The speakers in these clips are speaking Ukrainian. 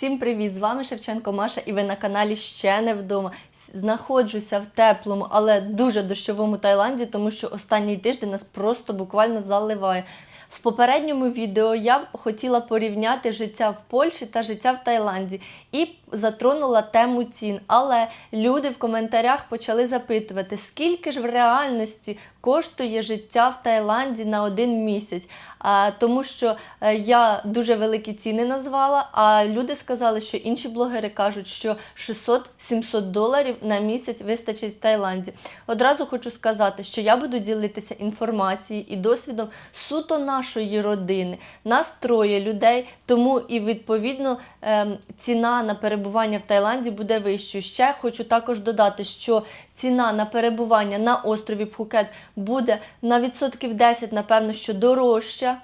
Усім привіт! З вами Шевченко Маша, і ви на каналі ще не вдома. Знаходжуся в теплому, але дуже дощовому Таїланді, тому що останній тиждень нас просто буквально заливає. В попередньому відео я хотіла порівняти життя в Польщі та життя в Таїланді і затронула тему цін. Але люди в коментарях почали запитувати, скільки ж в реальності коштує життя в Таїланді на один місяць. А, тому що е, я дуже великі ціни назвала, а люди сказали, що інші блогери кажуть, що 600-700 доларів на місяць вистачить в Таїланді. Одразу хочу сказати, що я буду ділитися інформацією і досвідом суто нашої родини. Нас троє людей, тому і відповідно ем, ціна на перебування в Таїланді буде вищою. Ще хочу також додати, що ціна на перебування на острові Пхукет буде на відсотків 10, напевно, що дорожча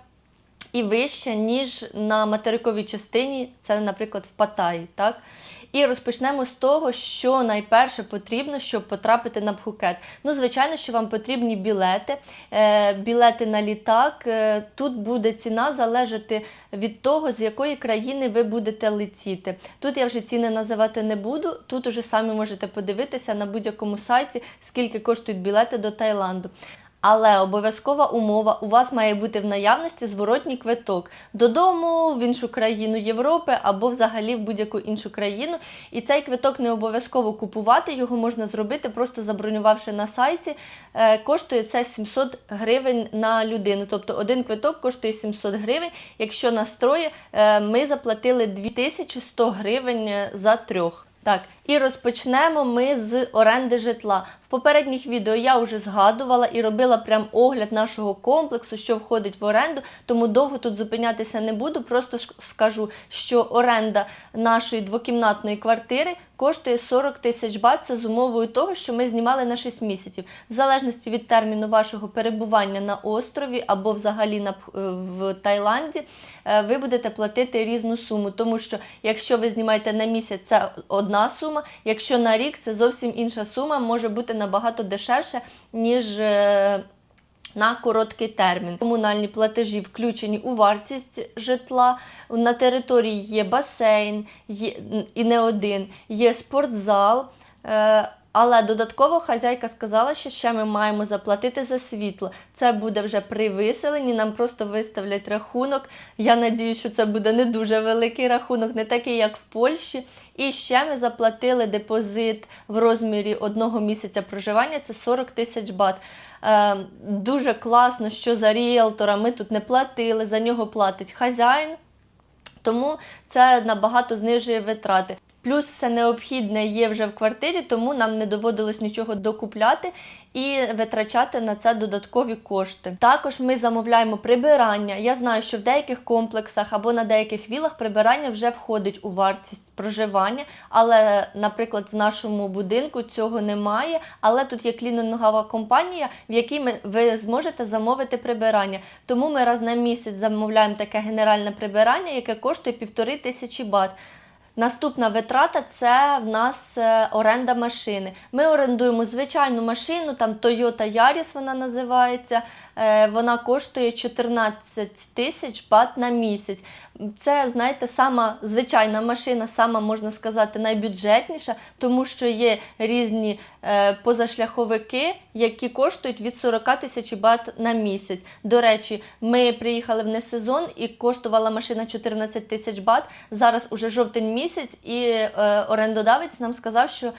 і вища, ніж на материковій частині, це, наприклад, в Паттайі, так? І розпочнемо з того, що найперше потрібно, щоб потрапити на Пхукет. Ну, звичайно, що вам потрібні білети. Е, білети на літак. Е, тут буде ціна залежати від того, з якої країни ви будете летіти. Тут я вже ціни називати не буду. Тут уже самі можете подивитися на будь-якому сайті, скільки коштують білети до Таїланду. Але обов'язкова умова у вас має бути в наявності зворотній квиток додому, в іншу країну Європи або взагалі в будь-яку іншу країну. І цей квиток не обов'язково купувати, його можна зробити, просто забронювавши на сайті. Е, Коштує це 700 гривень на людину. Тобто один квиток коштує 700 гривень. Якщо настрої, ми заплатили 2100 гривень е, за трьох. Так, і розпочнемо ми з оренди житла. В попередніх відео я вже згадувала і робила прям огляд нашого комплексу, що входить в оренду, тому довго тут зупинятися не буду. Просто скажу, що оренда нашої двокімнатної квартири коштує 40 тисяч бат. Це з умовою того, що ми знімали на 6 місяців. В залежності від терміну вашого перебування на острові або взагалі на, е, в Таїланді, е, ви будете платити різну суму. Тому що якщо ви знімаєте на місяць, це одна сума, якщо на рік це зовсім інша сума, може бути набагато дешевше, ніж. е, на короткий термін. Комунальні платежі включені у вартість житла. На території є басейн, є, і не один, є спортзал. Е, але додатково хазяйка сказала, що ще ми маємо заплатити за світло. Це буде вже при виселенні, нам просто виставлять рахунок. Я надію, що це буде не дуже великий рахунок, не такий, як в Польщі. І ще ми заплатили депозит в розмірі одного місяця проживання це 40 тисяч бат. Е, дуже класно, що за ріелтора ми тут не платили, за нього платить хазяїн. Тому це набагато знижує витрати. Плюс все необхідне є вже в квартирі, тому нам не доводилось нічого докупляти і витрачати на це додаткові кошти. Також ми замовляємо прибирання. Я знаю, що в деяких комплексах або на деяких вілах прибирання вже входить у вартість проживання, але, наприклад, в нашому будинку цього немає. Але тут є клінінгова компанія, в якій ви зможете замовити прибирання. Тому ми раз на місяць замовляємо таке генеральне прибирання, яке коштує півтори тисячі бат. Наступна витрата це в нас е, оренда машини. Ми орендуємо звичайну машину, там Toyota Yaris вона називається. Е, Вона коштує 14 тисяч бат на місяць. Це, знаєте, сама звичайна машина, сама можна сказати, найбюджетніша, тому що є різні е, позашляховики, які коштують від 40 тисяч бат на місяць. До речі, ми приїхали в несезон і коштувала машина 14 тисяч бат. Зараз уже жовтень місяць, і е, орендодавець нам сказав, що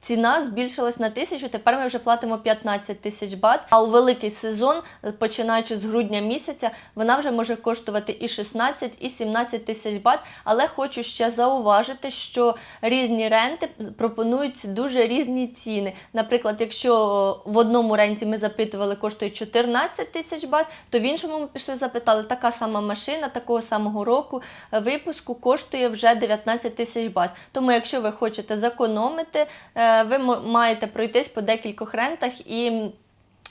ціна збільшилась на тисячу. Тепер ми вже платимо 15 тисяч бат. А у великий сезон, починаючи з грудня місяця, вона вже може коштувати і 16, і 17 тисяч бат. Але хочу ще зауважити, що різні ренти пропонують дуже різні ціни. Наприклад, якщо в одному ренті ми запитували, коштує 14 тисяч бат, то в іншому ми пішли запитали, така сама машина, такого самого року е, випуску коштує вже 19 тисяч бат. Тому, якщо ви хочете зекономити, е, ви маєте пройтись по декількох рентах і.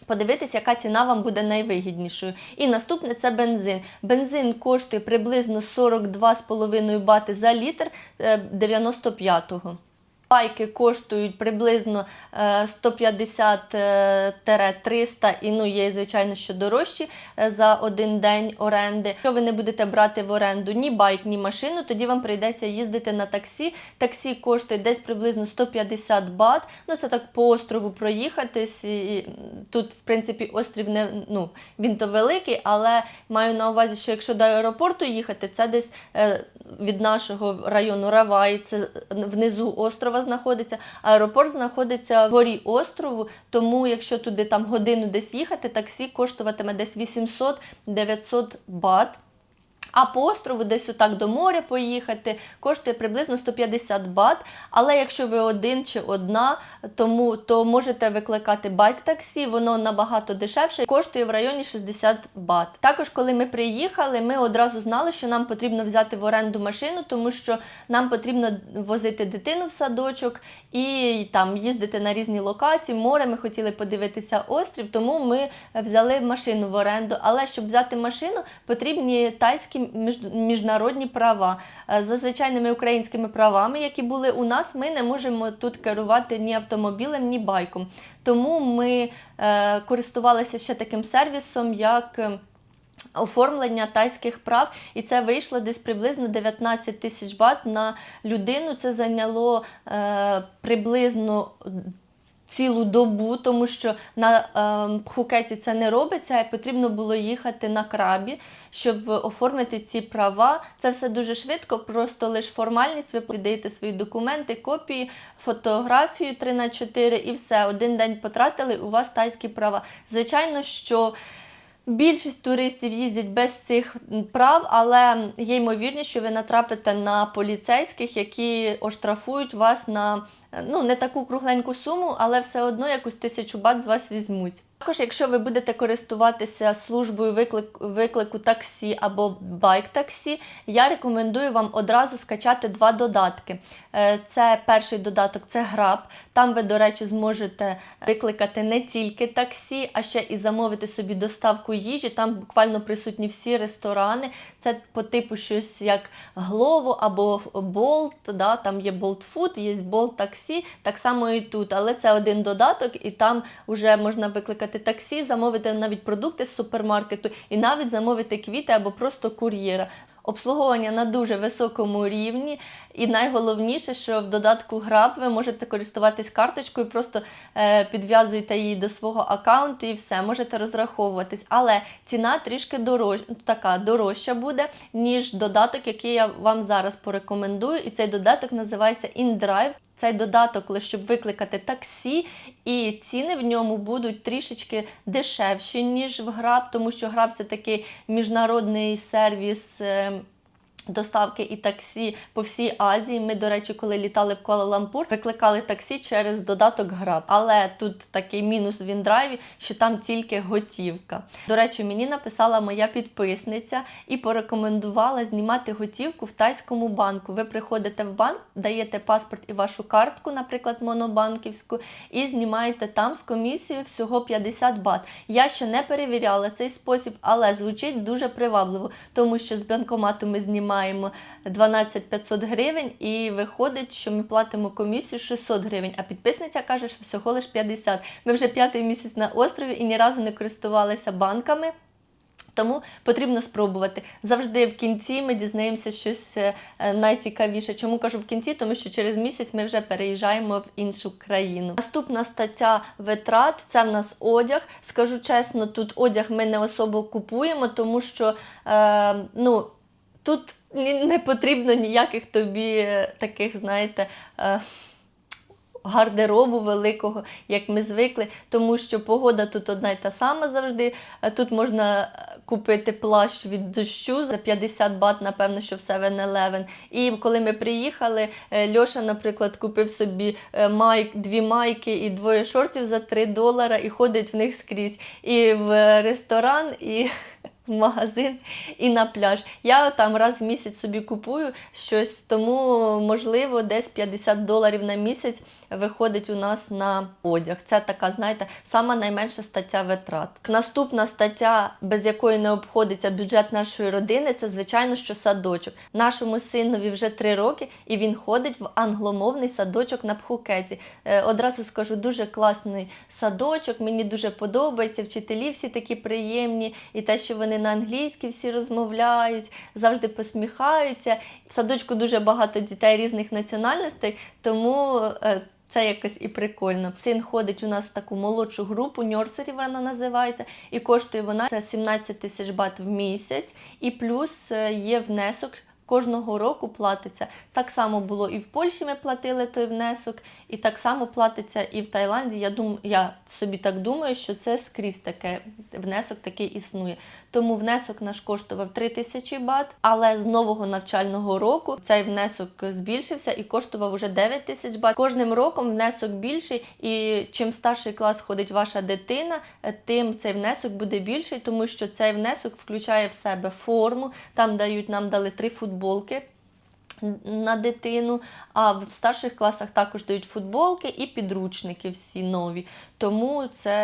Подивитись, яка ціна вам буде найвигіднішою. І наступне це бензин. Бензин коштує приблизно 42,5 бати за літр е, 95-го. Байки коштують приблизно е, 150-300 і ну є, звичайно, що дорожчі е, за один день оренди. Якщо ви не будете брати в оренду ні байк, ні машину, тоді вам прийдеться їздити на таксі. Таксі коштує десь приблизно 150 бат. Ну це так по острову проїхатись. І тут, в принципі, острів не ну він то великий, але маю на увазі, що якщо до аеропорту їхати, це десь е, від нашого району Равай, це внизу острова знаходиться. Аеропорт знаходиться в горі острову, тому якщо туди там годину десь їхати, таксі коштуватиме десь 800-900 бат. А по острову десь отак до моря поїхати коштує приблизно 150 бат. Але якщо ви один чи одна, тому то можете викликати байк-таксі, воно набагато дешевше, коштує в районі 60 бат. Також, коли ми приїхали, ми одразу знали, що нам потрібно взяти в оренду машину, тому що нам потрібно возити дитину в садочок і там їздити на різні локації. Море ми хотіли подивитися острів, тому ми взяли машину в оренду. Але щоб взяти машину, потрібні тайські міжнародні права. Е, За звичайними українськими правами, які були у нас, ми не можемо тут керувати ні автомобілем, ні байком. Тому ми е, користувалися ще таким сервісом, як. е, Оформлення тайських прав, і це вийшло десь приблизно 19 тисяч бат на людину. Це зайняло е, приблизно цілу добу, тому що на е, Пхукеті це не робиться, і потрібно було їхати на крабі, щоб оформити ці права. Це все дуже швидко, просто лише формальність. Ви подаєте свої документи, копії, фотографію 3 на 4 і все. Один день потратили, у вас тайські права. Звичайно, що. Більшість туристів їздять без цих прав, але є ймовірність, що ви натрапите на поліцейських, які оштрафують вас на ну не таку кругленьку суму, але все одно якусь тисячу бат з вас візьмуть. Також, якщо ви будете користуватися службою виклик, виклику таксі або байк-таксі, я рекомендую вам одразу скачати два додатки. Е, Це перший додаток це Grab. Там ви, до речі, зможете викликати не тільки таксі, а ще і замовити собі доставку їжі. Там буквально присутні всі ресторани. Це по типу щось як Glovo або Bolt. Да? Там є Bolt Food, є Bolt таксі, так само і тут. Але це один додаток, і там вже можна викликати таксі, замовити навіть продукти з супермаркету, і навіть замовити квіти або просто кур'єра. Обслуговування на дуже високому рівні, і найголовніше, що в додатку Grab ви можете користуватись карточкою, просто е, підв'язуєте її до свого аккаунту і все, можете розраховуватись. Але ціна трішки дорож... така дорожча буде, ніж додаток, який я вам зараз порекомендую. І цей додаток називається InDrive. Цей додаток лише щоб викликати таксі, і ціни в ньому будуть трішечки дешевші, ніж в Граб, тому що Граб це такий міжнародний сервіс. Доставки і таксі по всій Азії. Ми, до речі, коли літали в Куала-Лампур, викликали таксі через додаток Grab. Але тут такий мінус в індрайві, що там тільки готівка. До речі, мені написала моя підписниця і порекомендувала знімати готівку в тайському банку. Ви приходите в банк, даєте паспорт і вашу картку, наприклад, монобанківську, і знімаєте там з комісією всього 50 бат. Я ще не перевіряла цей спосіб, але звучить дуже привабливо, тому що з банкомату ми знімаємо 12 500 гривень, і виходить, що ми платимо комісію 600 гривень, а підписниця каже, що всього лише 50. Ми вже п'ятий місяць на острові і ні разу не користувалися банками. Тому потрібно спробувати. Завжди в кінці ми дізнаємося щось е, найцікавіше. Чому кажу в кінці? Тому що через місяць ми вже переїжджаємо в іншу країну. Наступна стаття витрат це в нас одяг. Скажу чесно, тут одяг ми не особо купуємо, тому що е, ну, тут не потрібно ніяких тобі е, таких, знаєте. Е, гардеробу великого, як ми звикли, тому що погода тут одна й та сама завжди. Е, Тут можна купити плащ від дощу за 50 бат, напевно, що в 7-Eleven. І коли ми приїхали, Льоша, наприклад, купив собі майк, дві майки і двоє шортів за 3 долара і ходить в них скрізь. І в ресторан, і в магазин і на пляж. Я там раз в місяць собі купую щось, тому можливо десь 50 доларів на місяць виходить у нас на одяг. Це така, знаєте, сама найменша стаття витрат. Наступна стаття, без якої не обходиться бюджет нашої родини, це звичайно, що садочок. Нашому синові вже 3 роки, і він ходить в англомовний садочок на Пхукеті. Е, Одразу скажу, дуже класний садочок. Мені дуже подобається. Вчителі всі такі приємні, і те, що вони на англійській всі розмовляють, завжди посміхаються. В садочку дуже багато дітей різних національностей, тому. Це якось і прикольно. Син ходить у нас в таку молодшу групу, ньорсері вона називається, і коштує вона це 17 тисяч бат в місяць, і плюс е, є внесок. Кожного року платиться. Так само було і в Польщі ми платили той внесок, і так само платиться і в Таїланді. Я дум, я собі так думаю, що це скрізь таке внесок такий існує. Тому внесок наш коштував 3 тисячі бат, але з нового навчального року цей внесок збільшився і коштував уже 9 тисяч бат. Кожним роком внесок більший, і чим старший клас ходить ваша дитина, тим цей внесок буде більший, тому що цей внесок включає в себе форму. Там дають нам дали три футболки футболки на дитину, а в старших класах також дають футболки і підручники всі нові. Тому це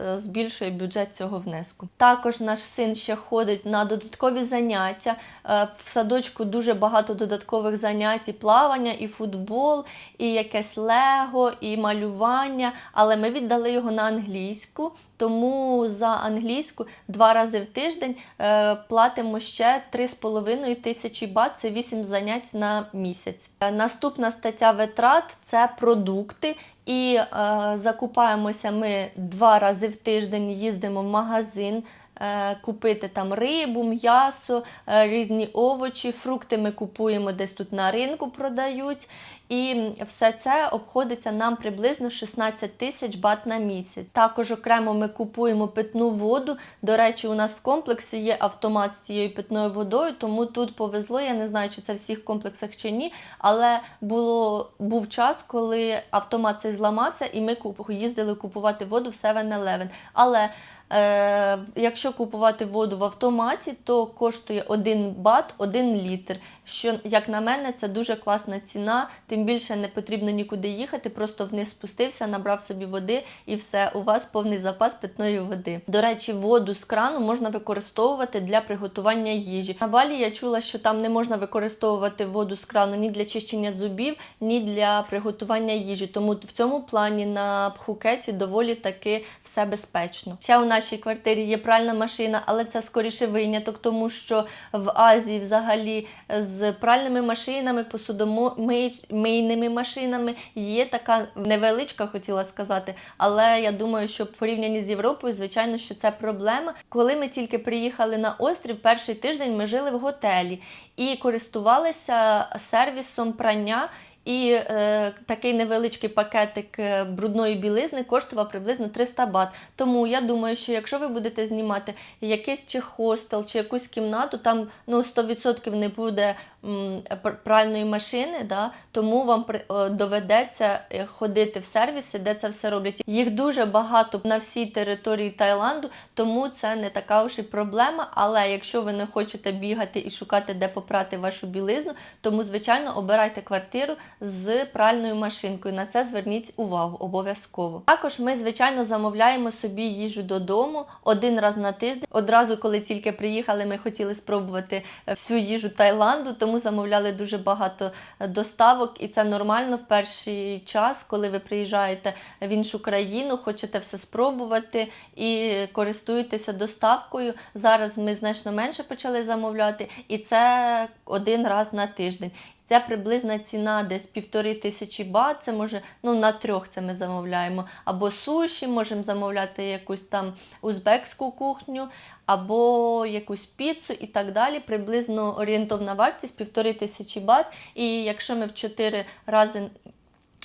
е, збільшує бюджет цього внеску. Також наш син ще ходить на додаткові заняття. Е, В садочку дуже багато додаткових занять, і плавання, і футбол, і якесь лего, і малювання. Але ми віддали його на англійську, тому за англійську два рази в тиждень е, платимо ще 3,5 тисячі бат, це 8 занять на місяць. Е, Наступна стаття витрат це продукти. І е, закупаємося ми два рази в тиждень, їздимо в магазин. е, Купити там рибу, м'ясо, е, різні овочі, фрукти ми купуємо десь тут на ринку продають. І все це обходиться нам приблизно 16 тисяч бат на місяць. Також окремо ми купуємо питну воду. До речі, у нас в комплексі є автомат з цією питною водою, тому тут повезло. Я не знаю, чи це в всіх комплексах чи ні. Але було, був час, коли автомат цей зламався, і ми їздили купувати воду в 7-Eleven. Але Е, якщо купувати воду в автоматі, то коштує 1 бат 1 літр. Що, як на мене, це дуже класна ціна, тим більше не потрібно нікуди їхати, просто вниз спустився, набрав собі води і все, у вас повний запас питної води. До речі, воду з крану можна використовувати для приготування їжі. На Балі я чула, що там не можна використовувати воду з крану ні для чищення зубів, ні для приготування їжі. Тому в цьому плані на Пхукеті доволі таки все безпечно. Ще у нашій квартирі є пральна машина, але це скоріше виняток, тому що в Азії взагалі з пральними машинами, посудомийними машинами є така невеличка, хотіла сказати. Але я думаю, що в порівнянні з Європою, звичайно, що це проблема. Коли ми тільки приїхали на острів, перший тиждень ми жили в готелі і користувалися сервісом прання. І е, такий невеличкий пакетик е, брудної білизни коштував приблизно 300 бат. Тому я думаю, що якщо ви будете знімати якийсь чи хостел, чи якусь кімнату, там ну 100% не буде м, пральної машини, да, тому вам при- е, доведеться ходити в сервіси, де це все роблять. Їх дуже багато на всій території Таїланду, тому це не така уж і проблема. Але якщо ви не хочете бігати і шукати, де попрати вашу білизну, тому звичайно обирайте квартиру з пральною машинкою. На це зверніть увагу обов'язково. Також ми, звичайно, замовляємо собі їжу додому один раз на тиждень. Одразу, коли тільки приїхали, ми хотіли спробувати е, всю їжу Таїланду, тому замовляли дуже багато е, доставок, і це нормально в перший час, коли ви приїжджаєте в іншу країну, хочете все спробувати і користуєтеся доставкою. Зараз ми значно менше почали замовляти, і це один раз на тиждень. Це приблизна ціна десь півтори тисячі бат. Це може ну на трьох це ми замовляємо. Або суші, можемо замовляти якусь там узбекську кухню, або якусь піцу і так далі. Приблизно орієнтовна вартість півтори тисячі бат. І якщо ми в чотири рази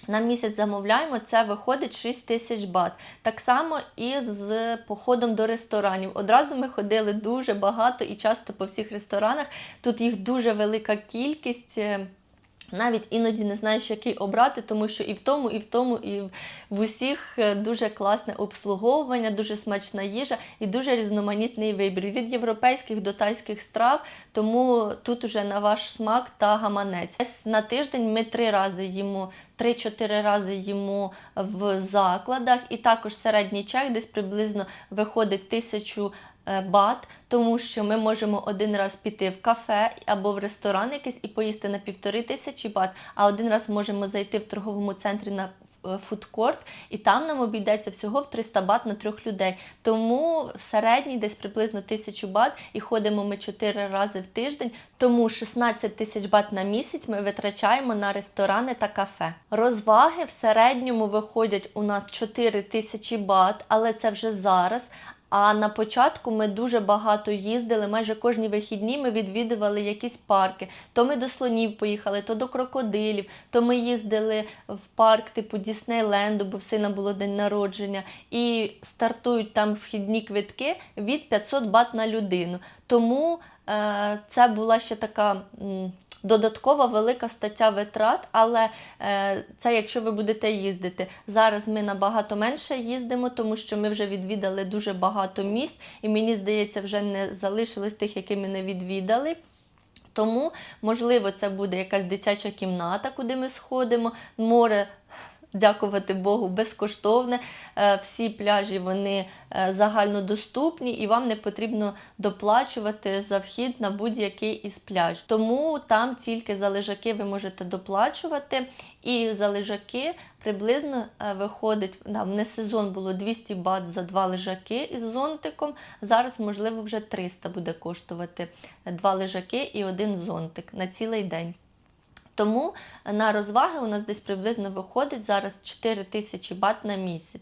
на місяць замовляємо, це виходить 6 тисяч бат. Так само і з походом до ресторанів. Одразу ми ходили дуже багато і часто по всіх ресторанах. Тут їх дуже велика кількість. Навіть іноді не знаєш, який обрати, тому що і в тому, і в тому, і в усіх е, дуже класне обслуговування, дуже смачна їжа і дуже різноманітний вибір від європейських до тайських страв. Тому тут уже на ваш смак та гаманець. На тиждень ми три рази їмо, 3-4 рази їмо в закладах, і також середній чек десь приблизно виходить тисячу бат, тому що ми можемо один раз піти в кафе або в ресторан якийсь і поїсти на півтори тисячі бат, а один раз можемо зайти в торговому центрі на е, фудкорт, і там нам обійдеться всього в 300 бат на трьох людей. Тому в середній десь приблизно тисячу бат, і ходимо ми 4 рази в тиждень. Тому 16 тисяч бат на місяць ми витрачаємо на ресторани та кафе. Розваги в середньому виходять у нас 4 тисячі бат, але це вже зараз. А на початку ми дуже багато їздили. Майже кожні вихідні ми відвідували якісь парки. То ми до слонів поїхали, то до крокодилів, то ми їздили в парк типу Діснейленду, бо в сина було день народження. І стартують там вхідні квитки від 500 бат на людину. Тому е, це була ще така. м, Додаткова велика стаття витрат, але е, це якщо ви будете їздити. Зараз ми набагато менше їздимо, тому що ми вже відвідали дуже багато місць, і мені здається, вже не залишилось тих, які ми не відвідали. Тому, можливо, це буде якась дитяча кімната, куди ми сходимо. Море, дякувати Богу, безкоштовне. Е, Всі пляжі вони е, загальнодоступні, і вам не потрібно доплачувати за вхід на будь-який із пляжів. Тому там тільки за лежаки ви можете доплачувати. І за лежаки приблизно е, виходить, там не сезон було 200 бат за два лежаки із зонтиком. Зараз, можливо, вже 300 буде коштувати два лежаки і один зонтик на цілий день. Тому на розваги у нас десь приблизно виходить зараз 4 тисячі бат на місяць.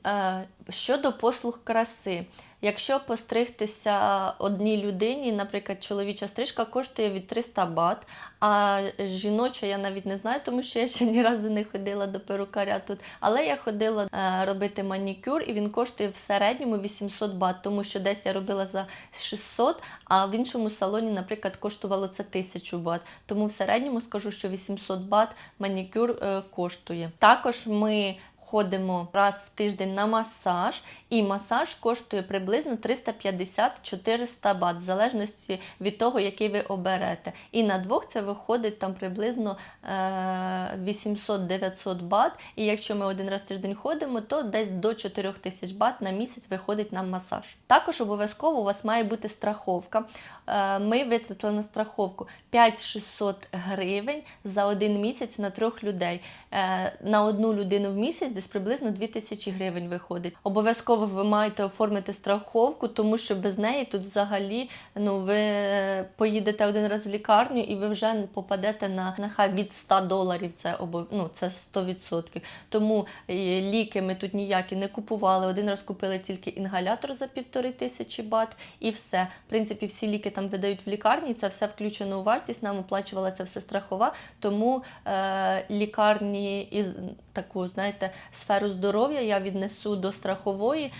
Щодо послуг краси, якщо постригтися одній людині, наприклад, чоловіча стрижка коштує від 300 бат, а жіноча я навіть не знаю, тому що я ще ні разу не ходила до перукаря тут. Але я ходила е, робити манікюр, і він коштує в середньому 800 бат, тому що десь я робила за 600, а в іншому салоні, наприклад, коштувало це 1000 бат. Тому в середньому скажу, що 800 бат манікюр е, коштує. Також ми ходимо раз в тиждень на масаж, і масаж коштує приблизно 350-400 бат, в залежності від того, який ви оберете. І на двох це виходить там приблизно е, 800-900 бат. І якщо ми один раз в тиждень ходимо, то десь до 4000 бат на місяць виходить нам масаж. Також обов'язково у вас має бути страховка. Е, Ми витратили на страховку 5-600 гривень за один місяць на трьох людей. Е, На одну людину в місяць десь приблизно 2000 гривень виходить. Обов'язково ви маєте оформити страховку, тому що без неї тут взагалі ну, ви е, поїдете один раз в лікарню і ви вже попадете на нехай від 100 доларів. Це обов... ну, це 100%. Тому е, ліки ми тут ніякі не купували. Один раз купили тільки інгалятор за півтори тисячі бат і все. В принципі, всі ліки там видають в лікарні, це все включено у вартість. Нам оплачувала це все страхова. Тому е, лікарні із таку, знаєте, сферу здоров'я я віднесу до страхової,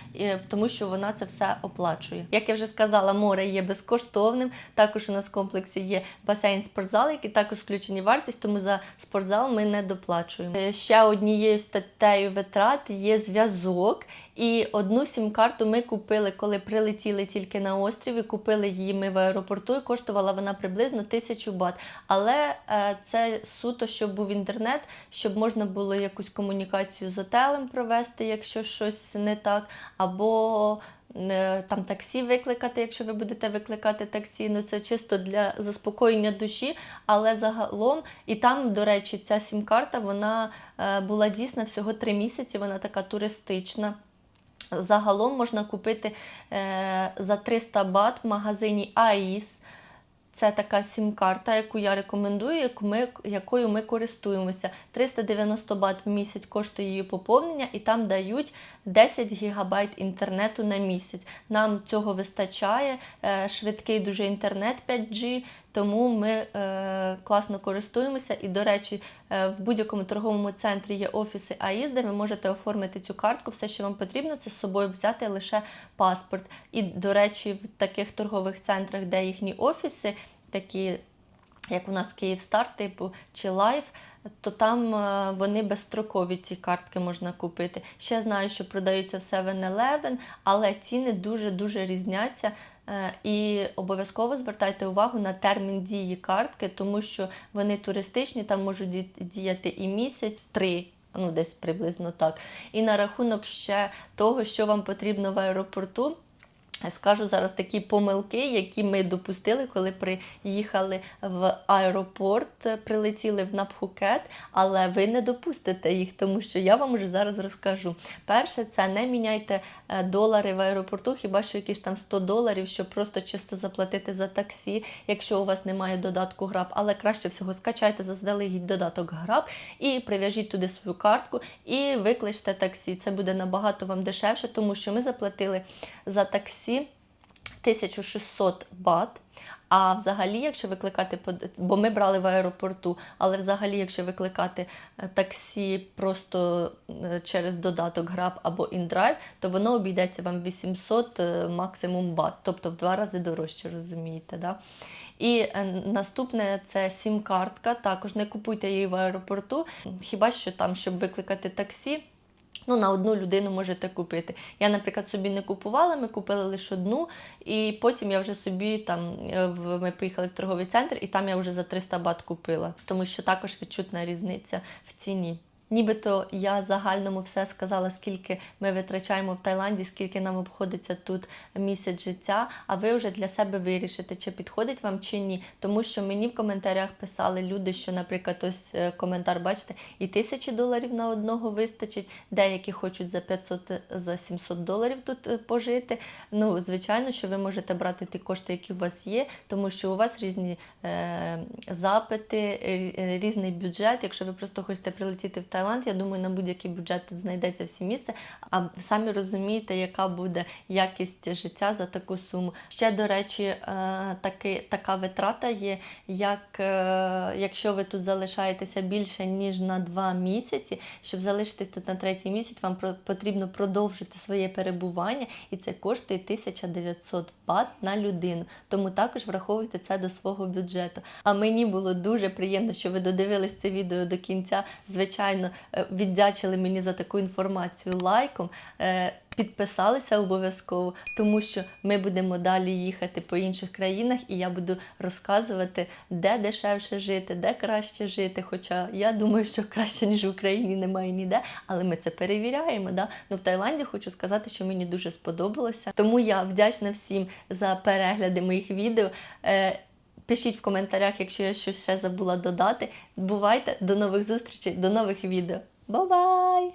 тому що вона це все оплачує. Як я вже сказала, море є безкоштовним. Також у нас в комплексі є басейн спортзал, які також включені вартість, тому за спортзал ми не доплачуємо. Е, Ще однією статтею витрат є зв'язок. І одну сім-карту ми купили, коли прилетіли тільки на острів. і Купили її ми в аеропорту, і коштувала вона приблизно тисячу бат. Але е, це суто, щоб був інтернет, щоб можна було якусь комунікацію з отелем провести, якщо щось не так, або е, там таксі викликати, якщо ви будете викликати таксі. Ну це чисто для заспокоєння душі, але загалом, і там, до речі, ця сім-карта вона е, була дійсна всього три місяці, вона така туристична. Загалом можна купити е, за 300 бат в магазині АІС. Це така сім-карта, яку я рекомендую, яку ми, якою ми користуємося. 390 бат в місяць коштує її поповнення, і там дають 10 гігабайт інтернету на місяць. Нам цього вистачає. Е, швидкий дуже інтернет 5G, тому ми е, класно користуємося. І, до речі, е, в будь-якому торговому центрі є офіси АІС, де ви можете оформити цю картку. Все, що вам потрібно, це з собою взяти лише паспорт. І, до речі, в таких торгових центрах, де їхні офіси, такі як у нас Київстар, типу, чи Лайф, то там е, вони безстрокові ці картки можна купити. Ще знаю, що продаються в 7-Eleven, але ціни дуже-дуже різняться. Е, І обов'язково звертайте увагу на термін дії картки, тому що вони туристичні, там можуть ді- діяти і місяць, три. Ну, десь приблизно так. І на рахунок ще того, що вам потрібно в аеропорту. Скажу зараз такі помилки, які ми допустили, коли приїхали в аеропорт, прилетіли в Напхукет, але ви не допустите їх, тому що я вам уже зараз розкажу. Перше, це не міняйте е, долари в аеропорту, хіба що якісь там 100 доларів, щоб просто чисто заплатити за таксі, якщо у вас немає додатку граб. Але краще всього скачайте заздалегідь додаток граб і прив'яжіть туди свою картку і викличте таксі. Це буде набагато вам дешевше, тому що ми заплатили за таксі. 1600 бат. А взагалі, якщо викликати, бо ми брали в аеропорту, але взагалі, якщо викликати е, таксі просто е, через додаток Grab або InDrive, то воно обійдеться вам 800 е, максимум бат, тобто в два рази дорожче, розумієте. Да? І наступне це сім-картка. Також не купуйте її в аеропорту, хіба що там, щоб викликати таксі. Ну, на одну людину можете купити. Я, наприклад, собі не купувала, ми купили лише одну, і потім я вже собі там е, ми поїхали в торговий центр, і там я вже за 300 бат купила, тому що також відчутна різниця в ціні. Нібито я загальному все сказала, скільки ми витрачаємо в Таїланді, скільки нам обходиться тут місяць життя. А ви вже для себе вирішите, чи підходить вам чи ні. Тому що мені в коментарях писали люди, що, наприклад, ось е, коментар, бачите, і тисячі доларів на одного вистачить. Деякі хочуть за 500, за 700 доларів тут е, пожити. Ну, звичайно, що ви можете брати ті кошти, які у вас є, тому що у вас різні е, запити, е, різний бюджет. Якщо ви просто хочете прилетіти в Таїланд, я думаю, на будь-який бюджет тут знайдеться всі місце. А самі розумієте, яка буде якість життя за таку суму. Ще, до речі, е, таки, така витрата є, як е, якщо ви тут залишаєтеся більше ніж на два місяці, щоб залишитись тут на третій місяць, вам потрібно продовжити своє перебування, і це коштує 1900 бат на людину. Тому також враховуйте це до свого бюджету. А мені було дуже приємно, що ви додивились це відео до кінця. Звичайно, е, віддячили мені за таку інформацію лайком. Е, Підписалися обов'язково, тому що ми будемо далі їхати по інших країнах, і я буду розказувати, де дешевше жити, де краще жити. Хоча я думаю, що краще ніж в Україні немає ніде, але ми це перевіряємо. Да? Ну в Таїланді хочу сказати, що мені дуже сподобалося. Тому я вдячна всім за перегляди моїх відео. Пишіть в коментарях, якщо я щось ще забула додати. Бувайте, до нових зустрічей, до нових відео. Бай-бай!